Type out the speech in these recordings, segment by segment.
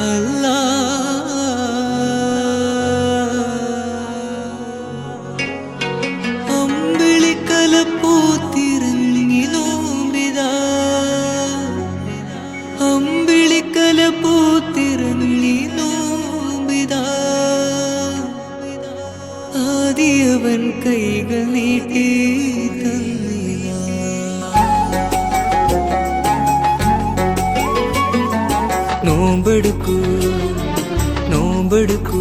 Allah. നോമ്പെടുക്കൂ നോമ്പെടുക്കൂ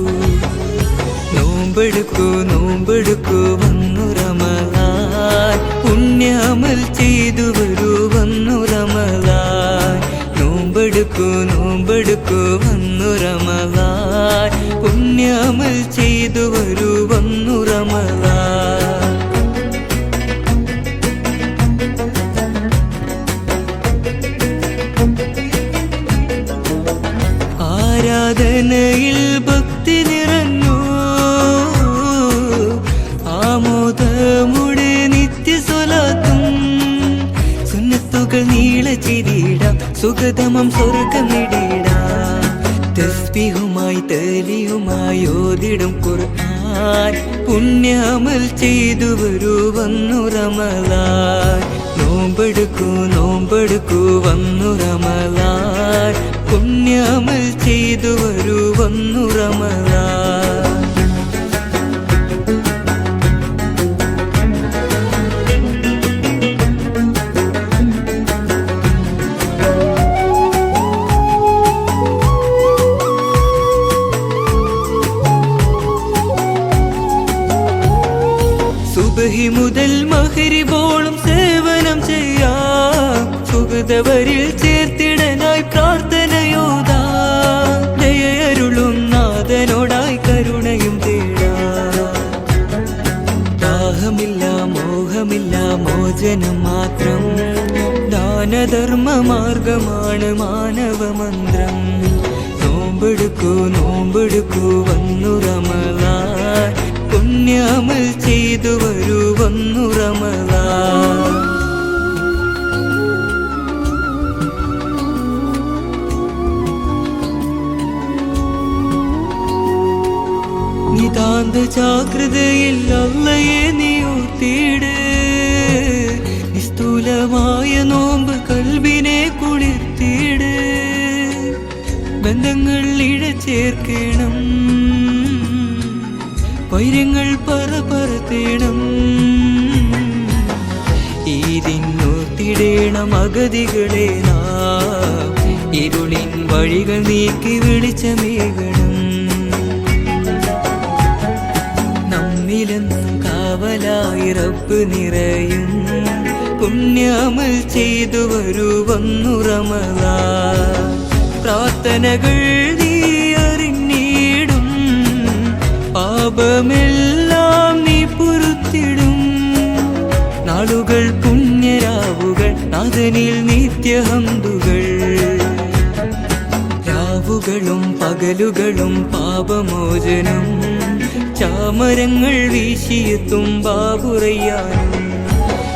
നോമ്പെടുക്കൂ നോമ്പെടുക്കൂ. വന്നു റമലാൻ പുണ്യമൽ ചെയ്തു വരൂ. വന്നു റമലാൻ നോമ്പെടുക്കൂ നോമ്പെടുക്കൂ. വന്നു റമലാൻ പുണ്യമൽ ചെയ്തു വരൂ. വന്നു റമലാൻ. ആരാധനയിൽ ഭക്തി നിറഞ്ഞു. ആമോദമുടെ നിത്യസ്വലാത്തും. സുന്നത്തുകൾ നീള ചിരിയിടാം സുഗതമം സ്വർഗം നേടിയിടാം തസ്ബിഹുമായി തലിയുമായി ഓതിടും പുണ്യമൽ ചെയ്തു വരൂ വന്നു റമലാൻ. നോമ്പെടുക്കൂ നോമ്പെടുക്കൂ വന്നു പുണ്യമൽ ചെയ്തു വരൂ വന്നു റമലാൻ സുബഹി മുതൽ സേവനം ചെയ്യാം. സുഗതവരിൽ മാത്രം. ദാനധർമ്മ മാർഗമാണ് മാനവ മന്ത്രം. നോമ്പെടുക്കൂ നോമ്പെടുക്കൂ വന്നു റമലാ പുണ്യാമൽ ചെയ്തു വരൂ വന്നു റമലാ നിതാന്ത ജാഗ്രതയിൽ അല്ലയെ നീ ഊത്തിയിട് നിസ്തൂലമായ നോമ്പ് കൽബിനെ കുളിർത്തിയിട്. ബന്ധങ്ങൾ ഇഴചേർക്കണം. വൈരങ്ങൾ പറ പറത്തേണം ഈതിന്നൂത്തിടേണം അഗതികളെ ഇരുളിൻ വഴികൾ നീക്കി വിളിച്ചമേകണം നമ്മിലെന്നും കാവലായി റബ്ബ് നിറയും. പുണ്യമൽ ചെയ്തു വരൂ പ്രാർത്ഥനകൾ നീ അറിഞ്ഞിടും. പാപമെല്ലാം നീ പൊറുത്തിടും. നാളുകൾ പുണ്യരാവുകൾ നാഥനിൽ നിത്യഹന്തുകൾ. രാവുകളും പകലുകളും പാപമോചനം. ചാമരങ്ങൾ വീശിയെത്തും ബാബുറയ്യാനും